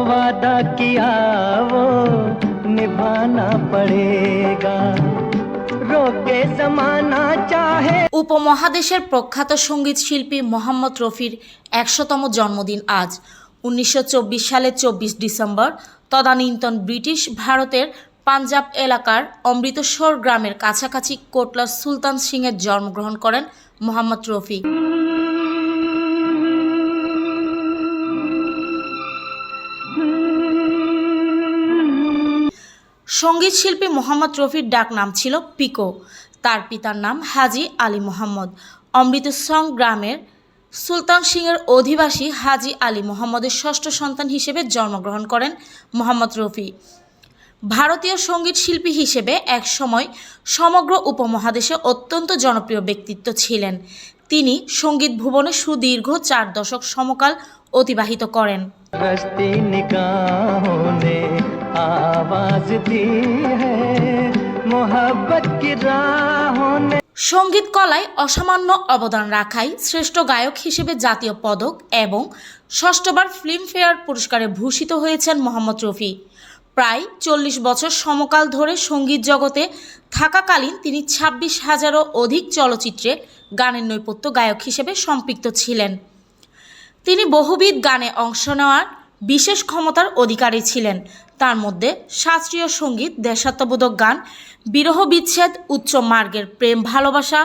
वादा किया वो निभाना पड़ेगा रोके जमाना चाहे উপমহাদেশের প্রখ্যাত সঙ্গীত শিল্পী মোহাম্মদ রফির একশোতম জন্মদিন আজ উনিশশো সালের চব্বিশ ডিসেম্বর তদানীন্তন ব্রিটিশ ভারতের পাঞ্জাব এলাকার অমৃতসর গ্রামের কাছাকাছি কোটলার সুলতান সিংয়ের জন্মগ্রহণ করেন মোহাম্মদ রফি সংগীত শিল্পী মোহাম্মদ রফির ডাক নাম ছিল পিকো। তার পিতার নাম হাজি আলী মোহাম্মদ। অমৃতসং গ্রামের সুলতান সিংয়ের অধিবাসী হাজি আলী মোহাম্মদের ষষ্ঠ সন্তান হিসেবে জন্মগ্রহণ করেন মোহাম্মদ রফি। ভারতীয় সংগীত শিল্পী হিসেবে এক সময় সমগ্র উপমহাদেশে অত্যন্ত জনপ্রিয় ব্যক্তিত্ব ছিলেন। তিনি সংগীত ভুবনে সুদীর্ঘ চার দশক সমকাল অতিবাহিত করেন। সংগীত কলায় অসামান্য অবদান রাখায় শ্রেষ্ঠ গায়ক হিসেবে জাতীয় পদক এবং ষষ্ঠবার ফিল্মফেয়ার পুরস্কারে ভূষিত হয়েছেন মোহাম্মদ রফি। প্রায় চল্লিশ বছর সমকাল ধরে সংগীত জগতে থাকাকালীন তিনি ছাব্বিশ হাজারও অধিক চলচ্চিত্রে গানের নৈপত্য গায়ক হিসেবে সম্পৃক্ত ছিলেন। তিনি বহুবিধ গানে অংশ নেওয়ার বিশেষ ক্ষমতার অধিকারী ছিলেন। তার মধ্যে শাস্ত্রীয় সংগীত, দেশাত্মবোধক গান, বিরহ বিচ্ছেদ, উচ্চ মার্গের প্রেম ভালোবাসা,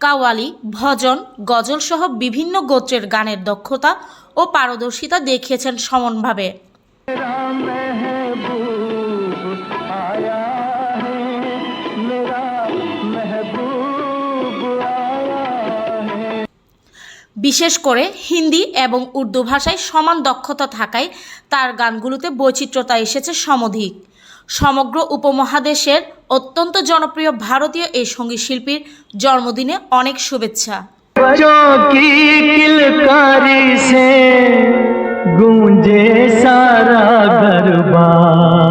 কাওয়ালি, ভজন, গজল সহ বিভিন্ন গোত্রের গানের দক্ষতা ও পারদর্শিতা দেখিয়েছেন সমানভাবে বিশেষ করে হিন্দি এবং উর্দু ভাষায় সমান দক্ষতা থাকায় তার গানগুলোতে বৈচিত্র্যতা এসেছে সমধিক। সমগ্র উপমহাদেশের অত্যন্ত জনপ্রিয় ভারতীয় এই সংগীত শিল্পীর জন্মদিনে অনেক শুভেচ্ছা। গুঞ্জে সারা দরবার।